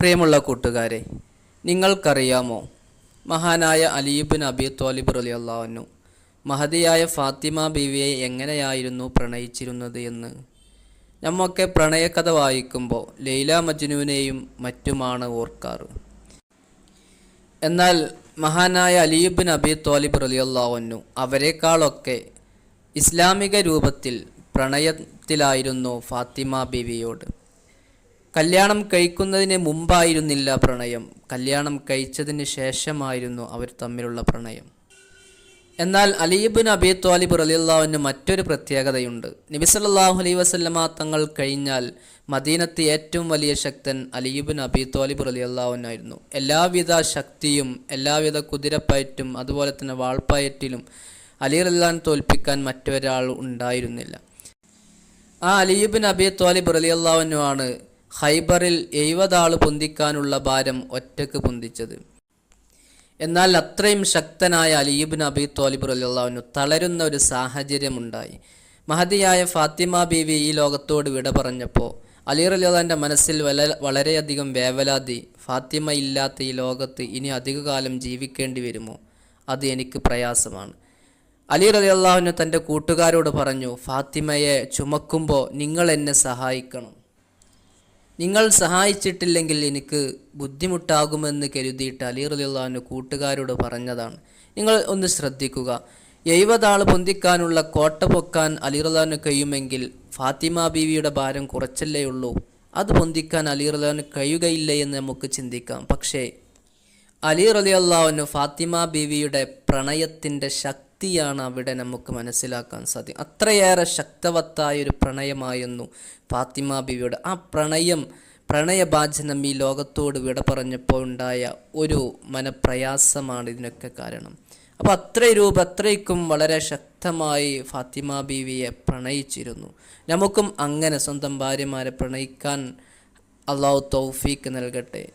പ്രിയമുള്ള കൂട്ടുകാരെ നിങ്ങൾക്കറിയാമോ മഹാനായ അലീബിൻ അബി തോലിബ് അള്ളാഹുനു മഹതിയായ ഫാത്തിമ ബീവിയെ എങ്ങനെയായിരുന്നു പ്രണയിച്ചിരുന്നത് എന്ന്? നമ്മൊക്കെ പ്രണയകഥ വായിക്കുമ്പോൾ ലൈല മജ്നുവിനെയും മറ്റുമാണ് ഓർക്കാറ്. എന്നാൽ മഹാനായ അലീബിൻ അബി തോലിബ് റലിയല്ലാവുന്നു അവരെക്കാളൊക്കെ ഇസ്ലാമിക രൂപത്തിൽ പ്രണയത്തിലായിരുന്നു ഫാത്തിമ ബീവിയോട്. കല്യാണം കഴിക്കുന്നതിന് മുമ്പായിരുന്നില്ല പ്രണയം. കല്യാണം കഴിച്ചതിന് ശേഷമായിരുന്നു അവർ തമ്മിലുള്ള പ്രണയം. എന്നാൽ അലീബിൻ അബി ത്വാലിബ് റലിയുള്ളാവിന് മറ്റൊരു പ്രത്യേകതയുണ്ട്. നബി സല്ലല്ലാഹു അലൈഹി വസല്ലമ തങ്ങൾ കഴിഞ്ഞാൽ മദീനത്ത് ഏറ്റവും വലിയ ശക്തൻ അലീബിൻ അബി ത്വാലിബ് റലിയുള്ളാവിനായിരുന്നു എല്ലാവിധ ശക്തിയും എല്ലാവിധ കുതിരപ്പയറ്റും അതുപോലെ തന്നെ വാൾപ്പയറ്റിലും അലി റല്ലാൻ തോൽപ്പിക്കാൻ മറ്റൊരാൾ ഉണ്ടായിരുന്നില്ല. ആ അലീബിൻ അബി ത്വാലിബ് റലിയല്ലാവുനുമാണ് ഹൈബറിൽ എഴുപതാൾ പൊന്തിക്കാനുള്ള ഭാരം ഒറ്റയ്ക്ക് പൊന്തിച്ചത്. എന്നാൽ അത്രയും ശക്തനായ അലീബിൻ അബി തോലിബ് അലിയുള്ളവനു തളരുന്ന ഒരു സാഹചര്യമുണ്ടായി. മഹതിയായ ഫാത്തിമ ബീവി ഈ ലോകത്തോട് വിട പറഞ്ഞപ്പോൾ അലി റലിയാന്റെ മനസ്സിൽ വല വളരെയധികം വേവലാതി ഫാത്തിമ ഇല്ലാത്ത ഈ ലോകത്ത് ഇനി അധികകാലം ജീവിക്കേണ്ടി വരുമോ? അത് എനിക്ക് പ്രയാസമാണ്. അലി റലി തന്റെ കൂട്ടുകാരോട് പറഞ്ഞു ഫാത്തിമയെ ചുമക്കുമ്പോൾ നിങ്ങൾ എന്നെ സഹായിക്കണം. നിങ്ങൾ സഹായിച്ചിട്ടില്ലെങ്കിൽ എനിക്ക് ബുദ്ധിമുട്ടാകുമെന്ന് കരുതിയിട്ട് അലി റലി കൂട്ടുകാരോട് പറഞ്ഞതാണ്. നിങ്ങൾ ഒന്ന് ശ്രദ്ധിക്കുക. എഴുപതാൾ പൊന്തിക്കാനുള്ള കോട്ട പൊക്കാൻ അലി റലാന് കഴിയുമെങ്കിൽ ഫാത്തിമ ബീവിയുടെ ഭാരം കുറച്ചല്ലേ ഉള്ളൂ. അത് പൊന്തിക്കാൻ അലി റലാന് കഴിയുകയില്ല എന്ന് നമുക്ക് ചിന്തിക്കാം. പക്ഷേ അലി റലി അള്ളാഹുവിന് ഫാത്തിമ ബീവിയുടെ പ്രണയത്തിന്റെ ശക്തിയാണ് അവിടെ നമുക്ക് മനസ്സിലാക്കാൻ സാധിക്കും. അത്രയേറെ ശക്തവത്തായ ഒരു പ്രണയമായിരുന്നു ഫാത്തിമ ബിവിയുടെ. ആ പ്രണയം പ്രണയഭാചനം ഈ ലോകത്തോട് വിട പറഞ്ഞപ്പോൾ ഉണ്ടായ ഒരു മനപ്രയാസമാണ് ഇതിനൊക്കെ കാരണം. അപ്പോൾ അത്ര രൂപ അത്രയ്ക്കും വളരെ ശക്തമായി ഫാത്തിമ ബീവിയെ പ്രണയിച്ചിരുന്നു. നമുക്കും അങ്ങനെ സ്വന്തം ഭാര്യമാരെ പ്രണയിക്കാൻ അള്ളാഹു തൗഫീക്ക് നൽകട്ടെ.